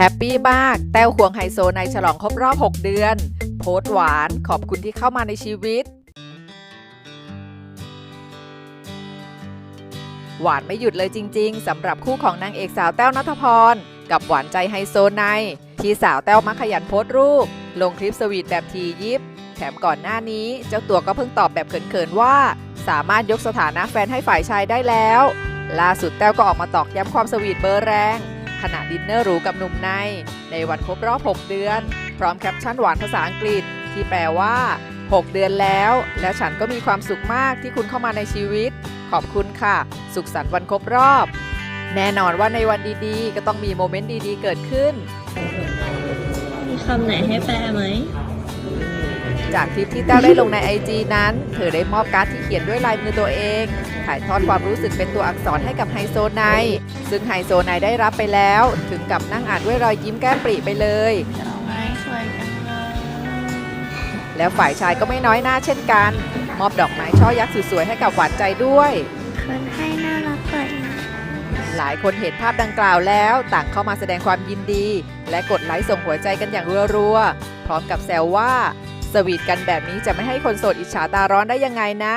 แฮปปี้มาก แต้วควงไฮโซในฉลองครบรอบ 6 เดือน โพสต์หวานขอบคุณที่เข้ามาในชีวิต หวานไม่หยุดเลยจริง ๆสำหรับคู่ของนางเอกสาวแต้วนัทพร กับหวานใจไฮโซไนที่สาวแต้วมักขยันโพสต์รูป ลงคลิปสวีทแบบทียิบ แถมก่อนหน้านี้ เจ้าตัวก็เพิ่งตอบแบบเขินๆว่า สามารถยกสถานะแฟนให้ฝ่ายชายได้แล้ว ล่าสุดแต้วก็ออกมาตอกย้ำความสวีทเบอร์แรง ขณะดินเนอร์หรูกับหนุ่มใน ในวันครบรอบ 6 เดือน พร้อมแคปชั่นหวานภาษาอังกฤษ ที่แปลว่า 6 เดือนแล้ว และฉันก็มีความสุขมากที่คุณเข้ามาในชีวิต ขอบคุณค่ะ สุขสันต์วันครบรอบ แน่นอนว่าในวันดีๆ ก็ต้องมีโมเมนต์ดีๆ เกิดขึ้น มีคำไหนให้แปลไหม จากคลิปที่แต้วได้ลงใน IG นั้น เธอได้มอบการ์ดที่เขียนด้วยลายมือตัวเอง ถ่ายทอดความรู้สึกเป็นตัวอักษรให้กับไฮโซไนซึ่งไฮโซไนได้รับไปแล้ว ถึงกับนั่งอ่านด้วยรอยยิ้มแก้มปรีไปเลยดอกไม้สวยจังเลยแล้วฝ่ายชายก็ไม่น้อยหน้าเช่นกัน มอบดอกไม้ช่อยักษ์สวยๆให้กับหวานใจด้วย คนให้น่ารักกว่าอีกหลายคนเห็นภาพดังกล่าวแล้ว ต่างเข้ามาแสดงความยินดี และกดไลค์ส่งหัวใจกันอย่างรัวๆพร้อมกับแซวว่า สวีทกันแบบนี้จะไม่ให้คนโสดอิจฉาตาร้อนได้ยังไงนะ